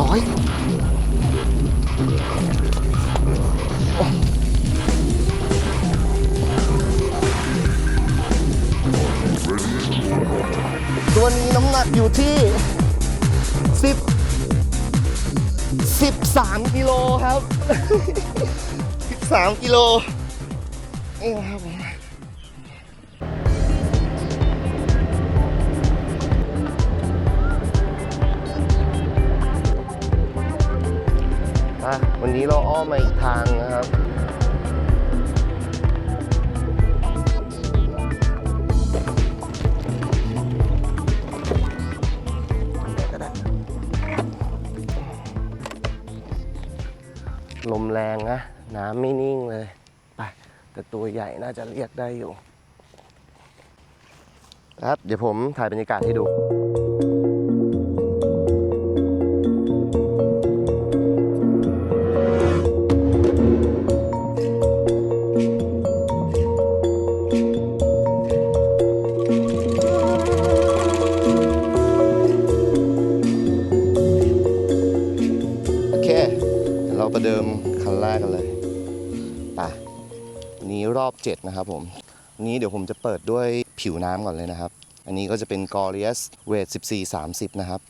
ร้อยตัวนี้น้ำหนักอยู่ที่สิบสิบสามกิโลครับสิบสามกิโลนี่ครับผม วันนี้เราอ้อมมาอีกทางนะครับลมแรงนะ น้ำไม่นิ่งเลย ไป แต่ตัวใหญ่น่าจะเรียกได้อยู่ ครับ เดี๋ยวผมถ่ายบรรยากาศให้ดู นะครับผมนี้เดี๋ยวผมจะเปิดด้วยผิวน้ำก่อนเลยนะครับ อันนี้ก็จะเป็น g o r i u s w e i g h 14 30 นะครับ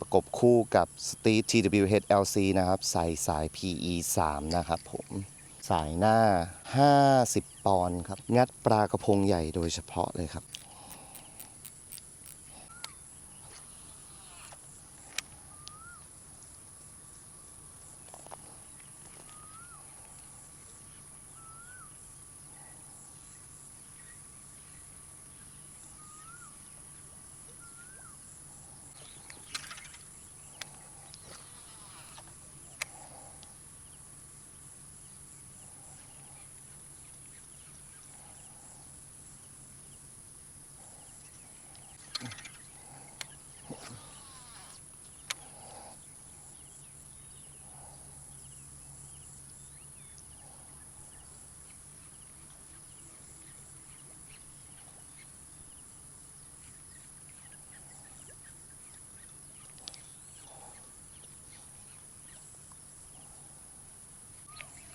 ประกบคู่กับ Steed TWH LC นะครับ ใส่สาย PE 3 นะครับผมสายหน้า 50 ปอนด์ครับ งัดปลากระพงใหญ่โดยเฉพาะเลยครับ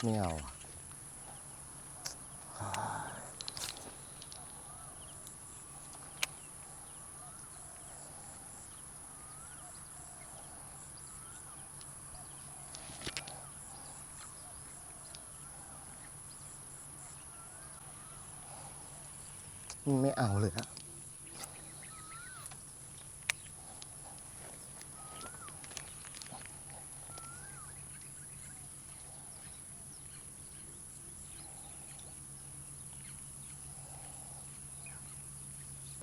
ไม่เอาไม่เอาเลยอะ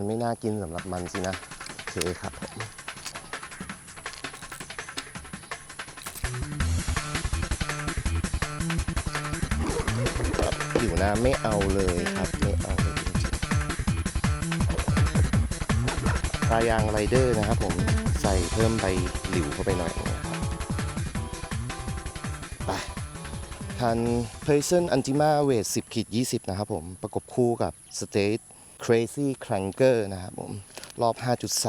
มันไม่น่ากินสำหรับมันสินะโอเคครับผมผิวน้ำไม่เอาเลยครับ ไม่เอาเลยจริงๆปลายางไรเดอร์นะครับผมใส่เพิ่มใบหลิวเข้าไปหน่อยนะครับไปทัน p r e s e n Antima Weight 10ขีด20 นะครับผม ประกบคู่กับ State Crazy Cranker นะครับผม รอบ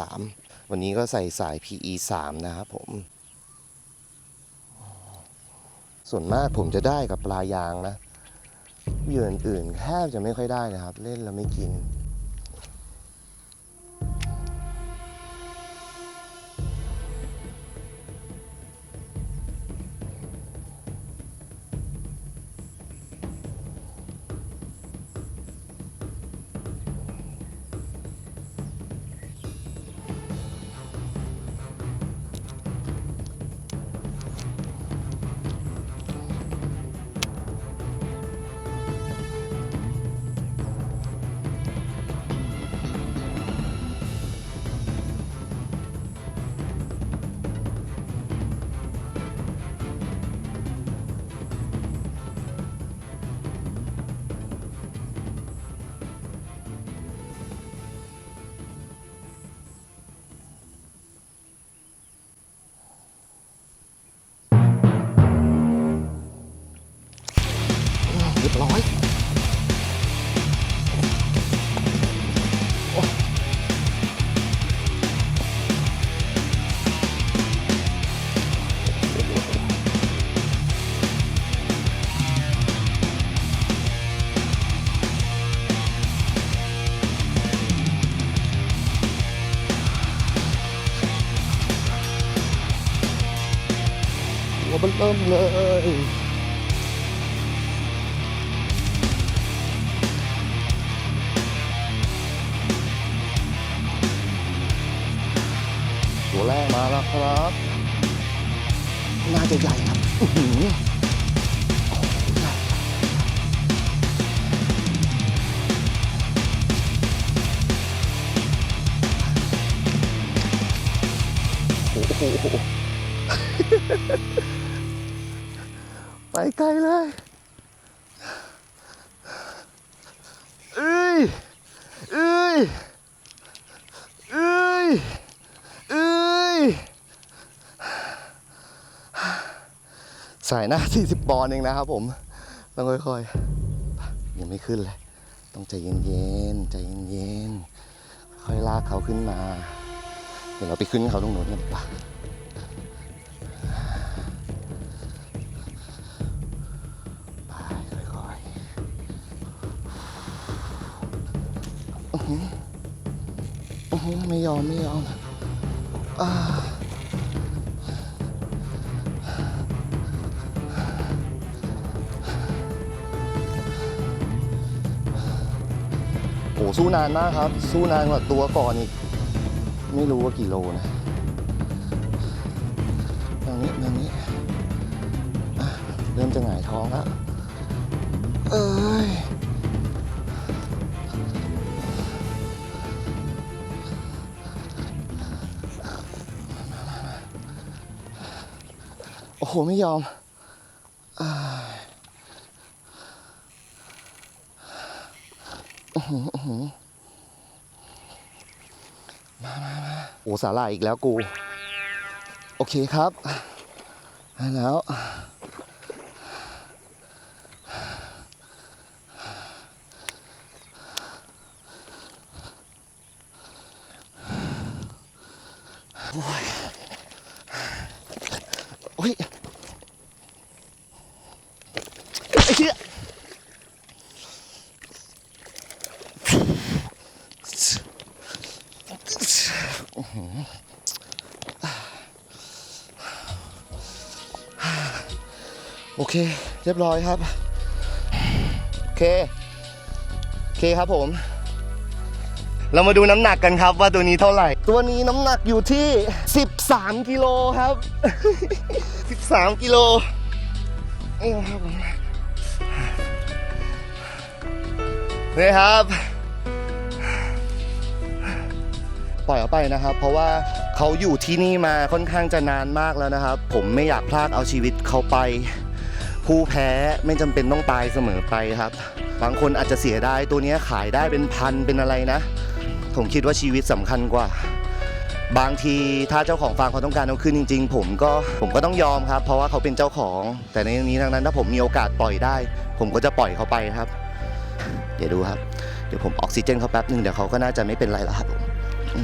5.3 วันนี้ก็ใส่สาย PE 3 นะครับผม ส่วนมากผมจะได้กับปลายางนะเหยื่ออื่นแทบจะไม่ค่อยได้นะครับ เล่นแล้วไม่กิน ริ่มเลยตัวแรกมาแล้วครับ น่าจะใหญ่ครับอื้อหือโอ้โหใหญ่โอ้โห ไปไกลเลยเอ้ยเอ้ยเอ้ยเอ้ยสายหน้า 40 ปอนด์เองนะครับผม ต้องค่อยๆ ยังไม่ขึ้นเลย ต้องใจเย็นๆ ใจเย็นๆ ค่อยลากเขาขึ้นมา เดี๋ยวเราไปขึ้นเขาตรงโน้นกันดีกว่า หือไม่ยอมไม่ยอมอ่าโอ้สู้นานมากครับ สู้นานกว่าตัวก่อนอีก ไม่รู้ว่ากี่โลนะตรงนี้ตรงนี้เริ่มจะหงายท้องแล้ว เอ้ย หไม่ยอมอ่าอื้อหืออื้อหือมามามาโอ้สาล่ายอีกแล้วกู โอเคครับ แล้ว โอ้ยโอ้ยไอ้เหี้ย โอเค เรียบร้อยครับ โอเค โอเคครับผม เรามาดูน้ำหนักกันครับว่าตัวนี้เท่าไหร่ ตัวนี้น้ำหนักอยู่ที่ 13 กิโลครับ 13 กิโลนี่ครับผมนี่ครับ ปล่อยเอาไปนะครับ เพราะว่าเขาอยู่ที่นี่มาค่อนข้างจะนานมากแล้วนะครับ ผมไม่อยากพลากเอาชีวิตเขาไป ผู้แพ้ไม่จำเป็นต้องตายเสมอไปครับ บางคนอาจจะเสียได้ตัวนี้ขายได้เป็นพันเป็นอะไรนะ ผมคิดว่าชีวิตสำคัญกว่า บางทีถ้าเจ้าของฟาร์มเขาต้องการเอาขึ้นจริง ๆ ผมก็ผมก็ต้องยอมครับ เพราะว่าเขาเป็นเจ้าของ แต่ในนี้ทั้งนั้นถ้าผมมีโอกาสปล่อยได้ ผมก็จะปล่อยเขาไปครับ เดี๋ยวดูครับเดี๋ยวผมออกซิเจนเขาแป๊บนึงเดี๋ยวเขาก็น่าจะไม่เป็นไรแล้วครับผม ไ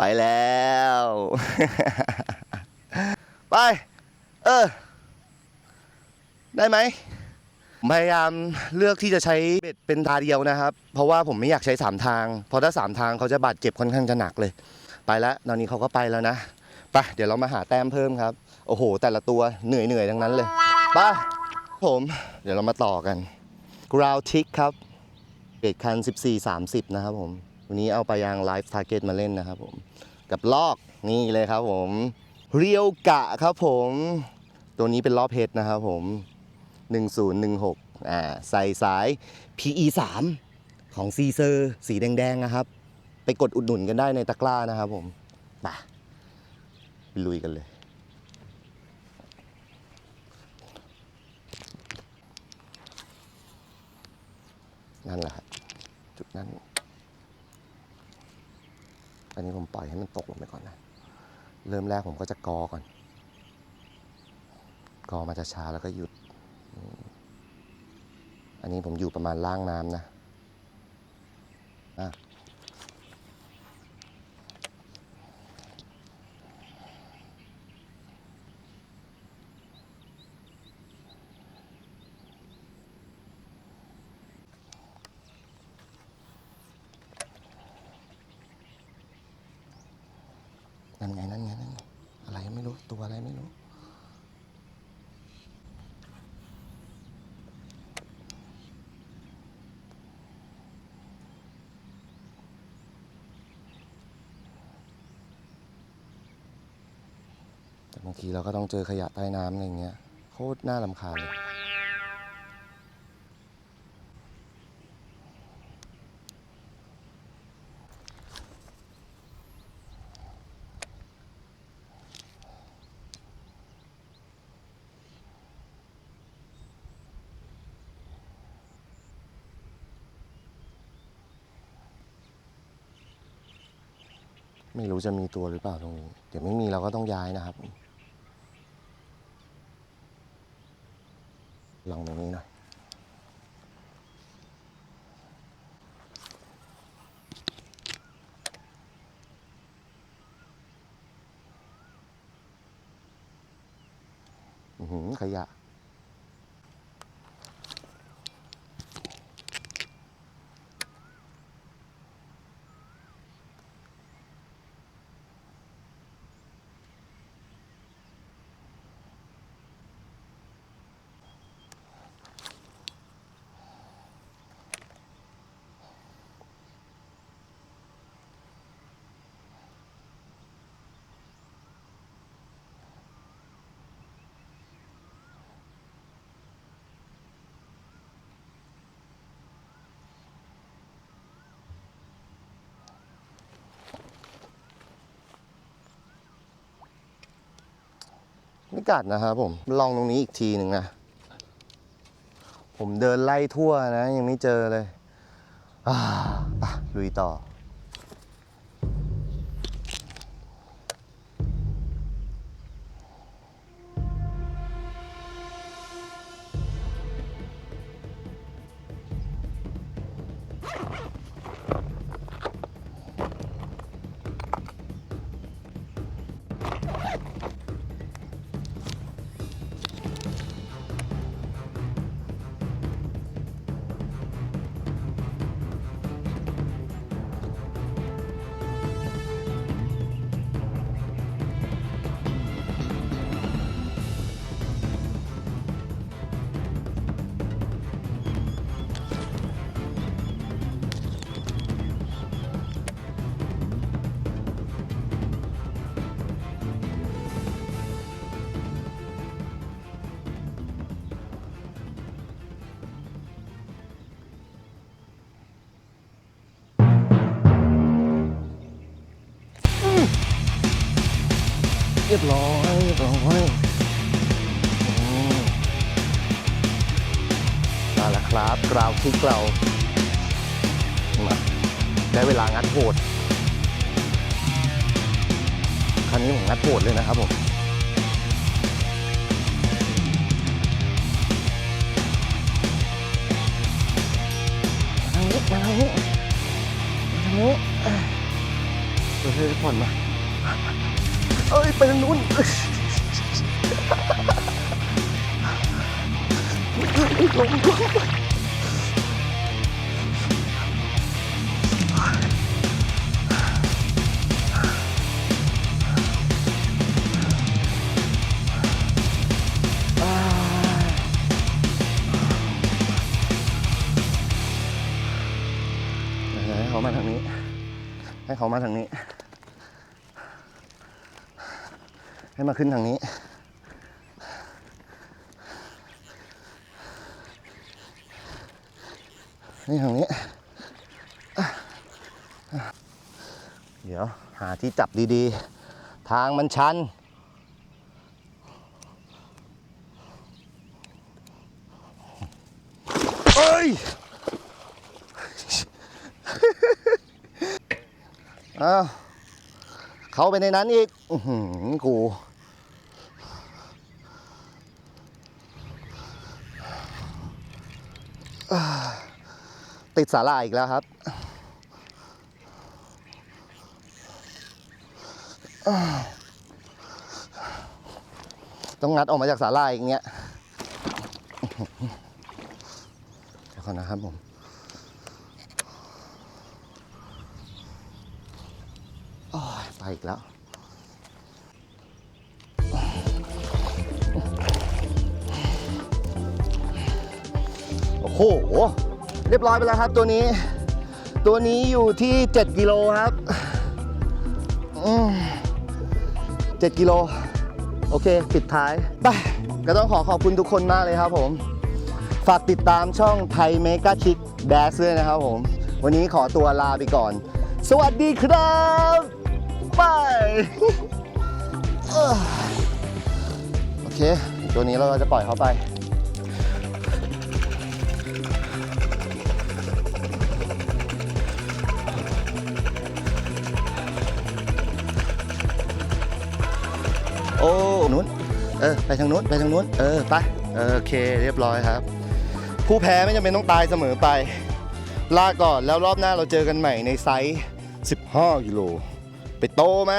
ปแล้ว ไป เออ ได้ไหมพยายามเลือกที่จะใช้เบ็ดเป็นตาเดียวนะครับ เพราะว่าผมไม่อยากใช้สามทาง เพราะถ้าสามทางเขาจะบาดเจ็บค่อนข้างจะหนักเลย ไปแล้วตอนนี้เขาก็ไปแล้วนะ ไป เดี๋ยวเรามาหาแต้มเพิ่มครับ โอ้โห แต่ละตัวเหนื่อยเหนื่อยๆทั้งนั้นเลย ไปผม เดี๋ยวเรามาต่อกัน ground tick ครับเบ็ดคัน 14-30 นะครับผม วันนี้เอาไปยาง live target มาเล่นนะครับผม กับลอกนี่เลยครับผม เรียวกะครับผม ตัวนี้เป็นล้อเพชรนะครับผม 1016 อ่า ใส่สาย PE 3ของซีเซอร์สีแดงๆนะครับ ไปกดอุดหนุนกันได้ในตะกร้านะครับผม ไปลุยกันเลย นั่นแหละครับจุดนั้น อันนี้ผมปล่อยให้มันตกลงไปก่อนนะ เริ่มแรกผมก็จะกอก่อน กอมาจะช้าแล้วก็หยุด อันนี้ผมอยู่ประมาณล่างน้ำนะ ตัวอะไรไม่รู้ แต่บางทีเราก็ต้องเจอขยะใต้น้ำอะไรอย่างเงี้ย โคตรน่าลำคาญเลย ไม่รู้จะมีตัวหรือเปล่าตรงนี้ เดี๋ยวไม่มีเราก็ต้องย้ายนะครับ ลองตรงนี้หน่อยขยะ ไม่กัดนะครับผมลองตรงนี้อีกทีหนึ่งนะผมเดินไล่ทั่วนะ ยังไม่เจอเลยอ่าไปลุยต่อ รียบร้อยเรียบร้อยอืมมาแล้วครับกราวที่เกลามาได้เวลางัดโหดครั้นี้ผมงัดโหดเลยนะครับผมทางนี้มาทางนี้มาทางนี้เอ้ยเฮ้ยผ่อนมา เอ้ย ไปทางนู้นเอ้ยลงลงอ่าให้เขามาทางนี้ ให้เขามาทางนี้ ให้มาขึ้นทางนี้ นี่ทางนี้ เดี๋ยวหาที่จับดีๆ ทางมันชันเอ้ยอ้าว เข้าไปในนั้นอีกอกูติดสาลาอีกแล้วครับต้องงัดออกมาจากสาลาอย่างเงี้ยเดี๋ยวก่อนนะครับผม ไปอีกแล้วโอ้โหเรียบร้อยไปแล้วครับตัวนี้ ตัวนี้อยู่ที่ 7 กิโลครับเจ็ดกิโลโอเค ปิดท้ายไปก็ต้องขอขอบคุณทุกคนมากเลยครับผม ฝากติดตามช่องไทยเมกาชิกแดสด้วยนะครับผม วันนี้ขอตัวลาไปก่อน สวัสดีครับ บายเอ้อโอเค ตัวนี้เราจะปล่อยเขาไป โอ้นู้น เออ ไปทางนู้น ไปทางนู้น เออ ไปเออโอเค เรียบร้อยครับ ผู้แพ้ไม่จำเป็นต้องตายเสมอไป ลาก่อนแล้วรอบหน้าเราเจอกันใหม่ในไซส์ 15 กิโล ไปโตไหม